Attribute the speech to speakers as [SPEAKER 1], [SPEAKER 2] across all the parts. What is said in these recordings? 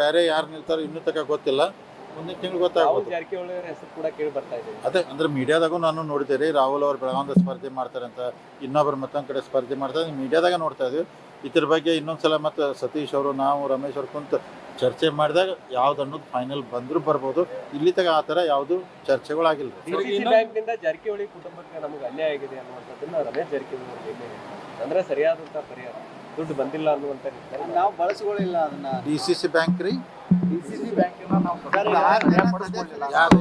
[SPEAKER 1] ಬೇರೆ ಯಾರು ನಿಲ್ತಾರೋ ಇನ್ನೂ ತನಕ ಗೊತ್ತಿಲ್ಲ. ಮುಂದಿನ ತಿಂಗಳು
[SPEAKER 2] ಗೊತ್ತಾಗುತ್ತೆ
[SPEAKER 1] ಗೊತ್ತಾಗ್ಬೋದು
[SPEAKER 2] ಜಾರಕಿಹೊಳಿ ಹೆಸರು ಕೂಡ ಕೇಳಿ ಬರ್ತಾ ಇದೆ.
[SPEAKER 1] ಅದೇ ಅಂದ್ರೆ ಮೀಡಿಯಾದಾಗೂ ನಾನು ನೋಡಿದೆ ರೀ ರಾಹುಲ್ ಅವ್ರು ಬೆಳಗಾವಿಂದ ಸ್ಪರ್ಧೆ ಮಾಡ್ತಾರೆ ಅಂತ ಇನ್ನೊಬ್ರು ಮತ್ತೊಂದು ಕಡೆ ಸ್ಪರ್ಧೆ ಮಾಡ್ತಾರೆ ಮೀಡಿಯಾದಾಗ ನೋಡ್ತಾ ಇದ್ವಿ. ಇದ್ರ ಬಗ್ಗೆ ಇನ್ನೊಂದ್ಸಲ ಮತ್ತು ಸತೀಶ್ ಅವರು ನಾವು ರಮೇಶ್ ಅವ್ರು ಕುಂತ ಚರ್ಚೆ ಮಾಡಿದಾಗ ಯಾವ್ದು ಅನ್ನೋದು ಫೈನಲ್ ಬಂದ್ರು ಬರ್ಬೋದು. ಇಲ್ಲಿ ತಗ ಆ ಥರ ಯಾವುದು ಚರ್ಚೆಗಳಾಗಿಲ್ಲ
[SPEAKER 2] ಜಾರಕಿಹೊಳಿ ಕುಟುಂಬಕ್ಕೆ ನಮಗೆ ಅನ್ಯಾಯ ಆಗಿದೆ ಅನ್ನುವಂಥದ್ದನ್ನ ರಮೇಶ್ ಜಾರಕಿಹೊಳಿ ಅಂದ್ರೆ ಸರಿಯಾದಂತ ಪರಿಹಾರ. ದುಡ್ಡು ಬಂದಿಲ್ಲ ಅನ್ನುವಂತ ನಿಟ್ಟಿನಲ್ಲಿ
[SPEAKER 3] ನಾವು ಬಳಸ್ಕೊಳ್ಳಿಲ್ಲ ಅದನ್ನ
[SPEAKER 1] ಡಿ ಸಿ ಸಿ ಬ್ಯಾಂಕ್ ರೀ
[SPEAKER 3] ಡಿಸಿಸಿ ಬ್ಯಾಂಕಿನ ನಾವು
[SPEAKER 4] ಸರ್,
[SPEAKER 3] ಸರ್ಕಾರ
[SPEAKER 4] ಯಾರು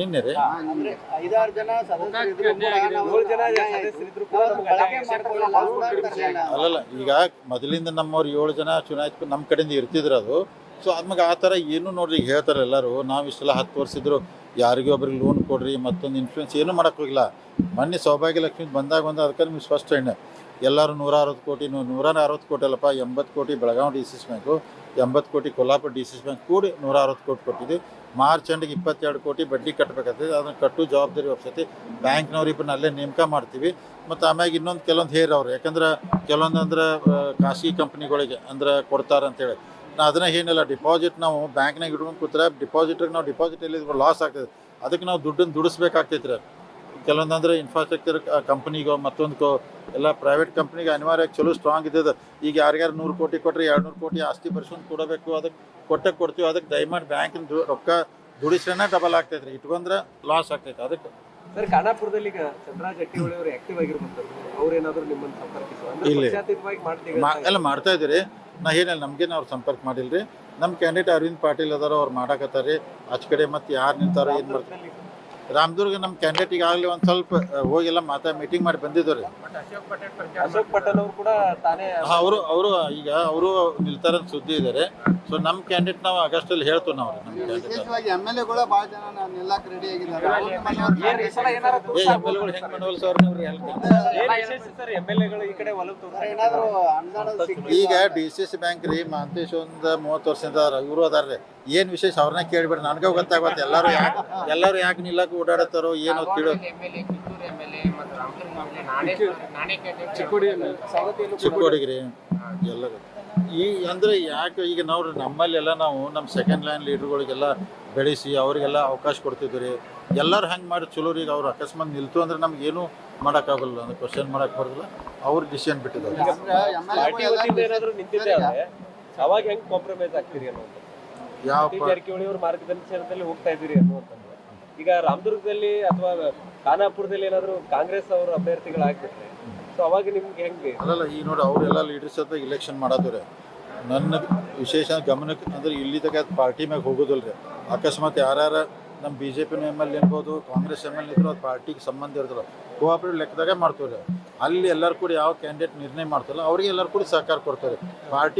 [SPEAKER 1] ನಿನ್ನೆ ರೀ
[SPEAKER 3] ಅಂದ್ರೆ ಐದಾರು ಜನ ಸದಸ್ಯರಿದ್ರು ಕೂಡ ನಾವು
[SPEAKER 2] ಏಳು ಜನ
[SPEAKER 3] ಅನ್ಯಾಯ ಆಯ್ತು.
[SPEAKER 2] ಸದಸ್ಯರಿದ್ರು ಕೂಡ
[SPEAKER 3] ನಾವು
[SPEAKER 2] ನಮ್ಗೆ
[SPEAKER 3] ಬಳಕೆ
[SPEAKER 2] ಅನ್ಯಾಯ
[SPEAKER 3] ಮಾಡ್ಕೊಳ್ಳಿಲ್ಲ ಅವ್ರು ತರ್ಲಿಲ್ಲ.
[SPEAKER 1] ಅಲ್ಲಲ್ಲ ಈಗ ಮೊದಲಿಂದ ನಮ್ಮವ್ರು ಏಳು ಜನ ಚುನಾಯಿತ ನಮ್ಮ ಕಡೆಯಿಂದ ಇರ್ತಿದ್ರು ಅದು ಸೊ ಆದ್ಮಾಗ ಆ ಥರ ಏನು ನೋಡ್ರಿ ಈಗ ಹೇಳ್ತಾರೆ ಎಲ್ಲರೂ ನಾವು ಇಷ್ಟೆಲ್ಲ ಹತ್ತು ವರ್ಷ ಇದ್ರು ಯಾರಿಗೂ ಒಬ್ರಿಗೆ ಲೋನ್ ಕೊಡ್ರಿ ಮತ್ತೊಂದು ಇನ್ಫ್ಲೂಯೆನ್ಸ್ ಏನೂ ಮಾಡೋಕ್ಕೋಗಿಲ್ಲ ಮೊನ್ನೆ ಸೌಭಾಗ್ಯ ಲಕ್ಷ್ಮಿ ಬಂದಾಗ ಬಂದ ಅದಕ್ಕೆ ನಿಮ್ಗೆ ಸ್ಪಷ್ಟ ಎಣ್ಣೆ ಎಲ್ಲರೂ ನೂರ ಅರವತ್ತು ಕೋಟಿ ನೂರ ಅರವತ್ತು ಕೋಟಿ ಅಲ್ಲಪ್ಪ, ಎಂಬತ್ತು ಕೋಟಿ Belagavi D C C bank, ಎಂಬತ್ತು ಕೋಟಿ Kolhapur D C C bank ಕೂಡಿ ನೂರ ಅರವತ್ತು ಕೋಟಿ ಕೊಟ್ಟಿದ್ವಿ ಮಾರ್ಚ್ ಎಂಡಿಗೆ ಇಪ್ಪತ್ತೆರಡು ಕೋಟಿ ಬಡ್ಡಿ ಕಟ್ಟಬೇಕಾಗ್ತದೆ ಅದನ್ನು ಕಟ್ಟು ಜವಾಬ್ದಾರಿ ಒಪ್ಸತಿ ಬ್ಯಾಂಕ್ನವ್ರು ಇಬ್ಬರನ್ನ ಅಲ್ಲೇ ನೇಮಕ ಮಾಡ್ತೀವಿ. ಮತ್ತು ಆಮ್ಯಾಗ ಇನ್ನೊಂದು ಕೆಲವೊಂದು ಹೇರ್ ಅವ್ರು. ಯಾಕಂದ್ರೆ ಕೆಲವೊಂದು ಅಂದ್ರೆ ಖಾಸಗಿ ಕಂಪ್ನಿಗಳಿಗೆ ಅಂದ್ರೆ ಕೊಡ್ತಾರೆ ಅಂತೇಳಿ ನಾ ಅದನ್ನ ಏನಿಲ್ಲ, ಡಿಪಾಸಿಟ್ ನಾವು ಬ್ಯಾಂಕ್ನಾಗ ಇಟ್ಕೊಂಡು ಕೂತ್ರೆ ಡಿಪಾಸಿಟ್ರಿಗೆ ನಾವು ಡಿಪಾಸಿಟ್ ಎಲ್ಲಿ ಲಾಸ್ ಆಗ್ತದೆ. ಅದಕ್ಕೆ ನಾವು ದುಡ್ಡನ್ನು ದುಡಿಸ್ಬೇಕಾಗ್ತೈತೆ ರೀ. ಕೆಲವೊಂದು ಅಂದ್ರೆ ಇನ್ಫ್ರಾಸ್ಟ್ರಕ್ಚರ್ ಕಂಪ್ನಿಗೋ ಮತ್ತೊಂದು ಎಲ್ಲ ಪ್ರೈವೇಟ್ ಕಂಪ್ನಿಗೆ ಅನಿವಾರ್ಯ ಚಲೋ ಸ್ಟ್ರಾಂಗ್ ಇದ್ದದ ಈಗ ಯಾರ್ಯಾರು ನೂರು ಕೋಟಿ ಕೊಟ್ಟರೆ ಎರಡು ನೂರು ಕೋಟಿ ಆಸ್ತಿ ಬರ್ಸ್ಕೊಂಡು ಕೊಡಬೇಕು ಅದಕ್ಕೆ ಕೊಟ್ಟಕ್ಕೆ ಕೊಡ್ತೀವಿ. ಅದಕ್ಕೆ ದಯಮಾಡಿ ಬ್ಯಾಂಕಿನದು ರೊಕ್ಕ ದುಡಿಸ್ರೇನೆ ಡಬಲ್ ಆಗ್ತೈತೆ ರೀ ಇಟ್ಕೊಂಡ್ರೆ ಲಾಸ್ ಆಗ್ತೈತೆ. ಅದಕ್ಕೆ
[SPEAKER 2] ಸರ್ ಖಾನಾಪುರದಲ್ಲಿ ಈಗ ಚಂದ್ರಾ ಅವರು ಆಕ್ಟಿವ್ ಅವ್ರೇನಾದ್ರು ನಿಮ್ಮನ್ನ ಸಂಪರ್ಕಿಸುವ?
[SPEAKER 1] ಎಲ್ಲ ಮಾಡ್ತಾ ಇದ್ದೀರಿ. ನಾ ಏನಿಲ್ಲ ನಮ್ಗೇನು ಅವ್ರು ಸಂಪರ್ಕ ಮಾಡಿಲ್ಲ ರೀ ನಮ್ಮ ಕ್ಯಾಂಡಿಡೇಟ್ ಅರವಿಂದ್ ಪಾಟೀಲ್ ಅದಾರ ಅವ್ರು ಮಾಡಾಕತ್ತಾರ ರೀ ಆಚೆ ಕಡೆ ಮತ್ತೆ ಯಾರು ನಿಂತಾರೋ ಏನು ಮಾಡ್ತಾರೆ. ರಾಮದುರ್ಗ ನಮ್ಮ ಕ್ಯಾಂಡಿಡೇಟ್ ಈಗಾಗಲೇ ಒಂದು ಸ್ವಲ್ಪ ಹೋಗಿಲ್ಲ ಮಾತಾ ಮೀಟಿಂಗ್ ಮಾಡಿ ಬಂದಿದ್ದು ರೀ.
[SPEAKER 2] ಅಶೋಕ್ ಪಟೇಲ್ ಅವರು ಕೂಡ ತಾನೇ
[SPEAKER 1] ಅವರು ಅವರು ಈಗ ಅವರು ನಿಲ್ತಾರ ಸುದ್ದಿ ಇದ್ದಾರೆ ಸೊ ನಮ್ಮ ಕ್ಯಾಂಡಿಡೇಟ್ ನಾವು ಆಗಸ್ಟಲ್ಲಿ ಹೇಳ್ತೇವೆ ನಾವು ನಮ್ಮ ಕ್ಯಾಂಡಿಡೇಟ್
[SPEAKER 3] ವಿಶೇಷವಾಗಿ ಎಂ ಎಲ್ ಎಗಳು ಜನ ನಾನು ರೆಡಿ ಆಗಿದ್ದಾರೆ.
[SPEAKER 1] ಏ ಎಂ ಎಲ್ ಹೆಂಗೆ ಮನವಲ್ ಸರ್ ಈಗ ಡಿ ಸಿ ಸಿ ಬ್ಯಾಂಕ್ ರೀ ಮಹಂತೇಶ್ ಒಂದು ಮೂವತ್ತು ವರ್ಷದಿಂದ ಅದಾರ ಇವರು ಅದಾರ ರೀ ಏನು ವಿಶೇಷ ಅವ್ರನ್ನ ಕೇಳಿಬಿಡ್ರಿ ನನಗೆ ಗೊತ್ತಾಗುತ್ತೆ ಎಲ್ಲರೂ ಯಾಕೆ ಎಲ್ಲರೂ ಯಾಕೆ ನಿಲ್ಲಕ್ಕೆ ಓಡಾಡತ್ತಾರೋ ಏನೋ ತಿಳೋ ಚಿಕ್ಕೋಡಿಗ್ರಿ. ಎಲ್ಲ ಈ ಅಂದ್ರೆ ಯಾಕೆ ಈಗ ನಾವು ನಮ್ಮಲ್ಲೆಲ್ಲ ನಾವು ನಮ್ಮ ಸೆಕೆಂಡ್ ಲೈನ್ ಲೀಡರ್ಗಳಿಗೆಲ್ಲ ಬೆಳೆಸಿ ಅವರಿಗೆಲ್ಲ ಅವಕಾಶ ಕೊಡ್ತಿದ್ರಿ ರೀ ಎಲ್ಲರೂ ಹಂಗೆ ಮಾಡಿ ಚಲೋ ರೀ ಈಗ ಅವ್ರು ಅಕಸ್ಮಾತ್ ನಿಲ್ತು ಅಂದ್ರೆ ನಮ್ಗೆ ಏನೂ ಮಾಡೋಕ್ಕಾಗಲ್ಲ ಅಂದ್ರೆ ಕ್ವಶನ್ ಮಾಡಕ್ ಬರೋದಿಲ್ಲ. ಅವ್ರ ಡಿಸಿಷನ್ ಬಿಟ್ಟಿದ್ದಾರೆ.
[SPEAKER 2] ಅವಾಗ ಹೆಂಗ್ ಕಾಂಪ್ರಮೈಸ್ ಆಗ್ತೀರಿ
[SPEAKER 1] ಯಾವ
[SPEAKER 2] ಸತೀಶ್ ಜಾರಕಿಹೊಳಿ ಅವ್ರ ಮಾರ್ಗದರ್ಶನದಲ್ಲಿ ಹೋಗ್ತಾ ಇದೀರಿ ಅನ್ನುವಂಥದ್ದು. ಈಗ ರಾಮದುರ್ಗದಲ್ಲಿ ಅಥವಾ ಖಾನಾಪುರದಲ್ಲಿ ಏನಾದ್ರು ಕಾಂಗ್ರೆಸ್ ಅವರು ಅಭ್ಯರ್ಥಿಗಳಾಗ್ಬಿಟ್ರೆ ಸೊ ಅವಾಗ ನಿಮ್ಗೆ ಹೆಂಗೆ?
[SPEAKER 1] ಅಲ್ಲಲ್ಲ ಈಗ ನೋಡಿ ಅವರೆಲ್ಲ ಲೀಡರ್ಸ್ ಹತ್ರ ಇಲೆಕ್ಷನ್ ಮಾಡೋದು ನನ್ನ ವಿಶೇಷ ಗಮನಕ್ಕೆ, ಅಂದ್ರೆ ಇಲ್ಲಿ ತಗ ಪಾರ್ಟಿ ಮ್ಯಾಗ ಹೋಗೋದಿಲ್ಲ ರೀ ಅಕಸ್ಮಾತ್ ಯಾರ್ಯಾರ ನಮ್ಮ ಬಿ ಜೆ ಪಿನ ಎಂ ಎಲ್ ಇರ್ಬೋದು, ಕಾಂಗ್ರೆಸ್ ಎಂ ಎಲ್ ಇದ್ರು ಅದು ಪಾರ್ಟಿಗೆ ಸಂಬಂಧ ಇರ್ತಾರೆ ಕೋಆಪರೇಟಿವ್ ಲೆಕ್ಕದಾಗೆ ಮಾಡ್ತೀವಿ ಅಲ್ಲಿ ಎಲ್ಲರೂ ಕೂಡ ಯಾವ ಕ್ಯಾಂಡಿಡೇಟ್ ನಿರ್ಣಯ ಮಾಡ್ತಾರಲ್ಲ, ಅವ್ರಿಗೆ ಎಲ್ಲರೂ ಕೂಡ ಸಹಕಾರ ಕೊಡ್ತಾರೆ. ಪಾರ್ಟಿ